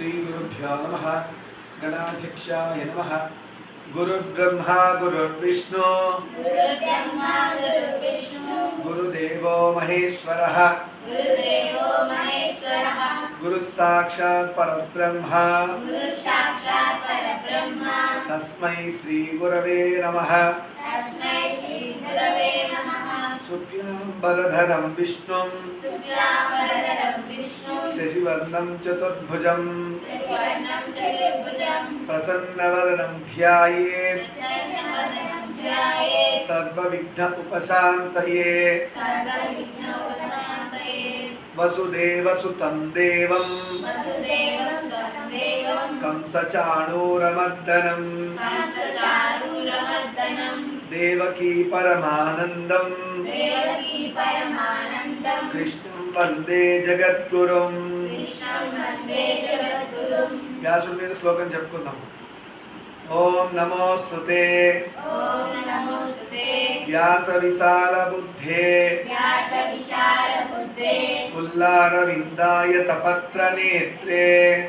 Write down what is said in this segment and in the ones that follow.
श्रीगुरुभ्यो नमः। गणाध्यक्षाय नमः। गुरुर्ब्रह्मा गुरुर्विष्णु। गुरुदेवो महेश्वरः। गुरुः साक्षात् परब्रह्मा। तस्मै श्रीगुरवे नमः। तस्मै श्रीगुरवे नमः शुक्लाम्बरधरं विष्णुं। शशिवर्णं चतुर्भुजं प्रसन्नवदनं ध्यायेत्। सर्वविघ्न उपशान्तये। वसुदेवसुतं देवं कंसचाणूरमर्दनम् దేవకీ పరమానందం. కృష్ణం వందే జగద్గురుం. వ్యాసుడి మీద శ్లోకం చెప్పుకుందాం. ఓం నమోస్తుతే. వ్యాస విశాల బుద్ధే ఉల్లార విందాయ తపత్ర నేత్రే.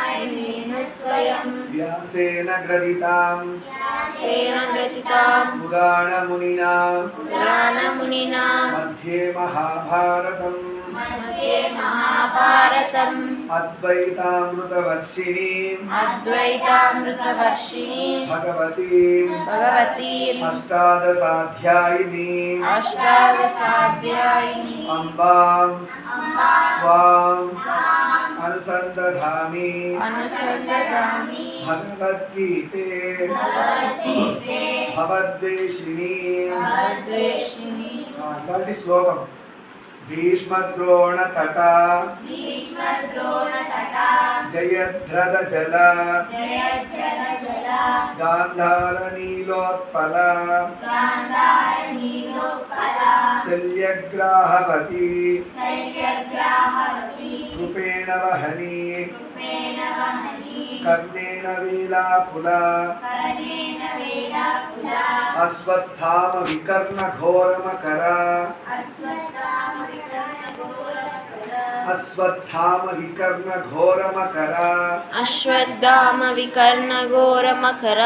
स्वयं। व्यासेन ग्रथितां व्यासेन मध्ये महाभारतम्। मध्ये महाभारतम्। अद्वैतामृतवर्षिणीम्। अद्वैतामृतवर्षिणीं भगवतीं भगवतीम्। अष्टादशाध्यायिनीम्। अनुसन्दधामि अनुसन्दधामि भगवद्गीते। भगवद्गीते। भवद्वेषिणी। भवद्वेषिणी श्लोकम् भीष्मद्रोणतटा। भीष्मद्रोणतटा। शल्यग्राहवती। शल्यग्राहवती। జయద్రథ జల జయద్రథ జల గాంధార నీలోత్పల గాంధారణీలోత్పల అశ్వత్థామ వికర్ణ ఘోరమకర అశ్వత్థామ వికర్ణ ఘోరమకర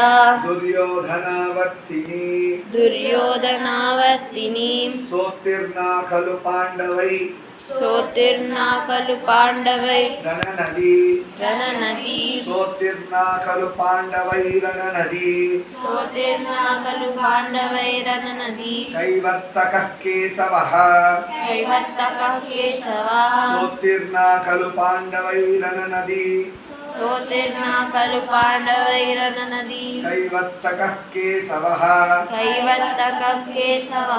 దుర్యోధనావర్తిని దుర్యోధనావర్తిని సోత్తిర్నా ఖలు పాండవై సోతిర్నా ఖలు పాండవై రణనది రణనది సోత్తిర్నా ఖలు పాండవై రణనది సోతిర్నా ఖలు పాండవై రణనది కైవర్తక కేశవః కైవర్తక కేశవ సోత్తిర్నా ఖలు పాండవై రణనది సోతిర్నా ఖలు పాండవై రణనది కైవర్తక కేశవః. కైవర్తక కేశవ.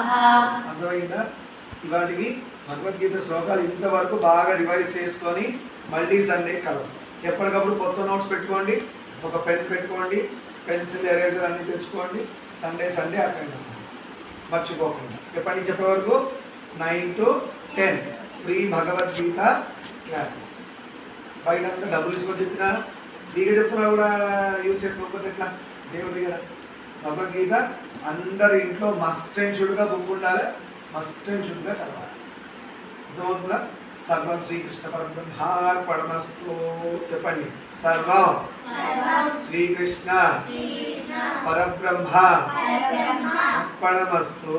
అర్థమైందా? ఇవాటికి భగవద్గీత శ్లోకాలు ఇంతవరకు బాగా రివైజ్ చేసుకొని మళ్ళీ సండే కలం ఎప్పటికప్పుడు కొత్త నోట్స్ పెట్టుకోండి ఒక పెన్ పెట్టుకోండి పెన్సిల్ ఎరేజర్ అన్ని తెచ్చుకోండి సండే సండే అటెండ్ అవ్వండి. మర్చిపోకుండా. ఎప్పటి నుంచి చెప్పే వరకు? Nine to ten. Free Bhagavad Gita classes బయట అంతా డబ్బులు తీసుకొని చెప్పినా? ఫ్రీగా చెప్తున్నా కూడా యూజ్ చేసుకోకపోతే ఎట్లా? దేవుడి దగ్గర. భగవద్గీత అందరి ఇంట్లో మస్ట్ అండ్ షుడ్గా బుక్ ఉండాలి మస్ట్ అండ్ షుడ్గా చదవాలి. అర్థమవుతుందా సర్వం శ్రీకృష్ణ పరబ్రహ్మార్పణమస్తు చెప్పండి. సర్వం. శ్రీకృష్ణ. పరబ్రహ్మ. అర్పణమస్తు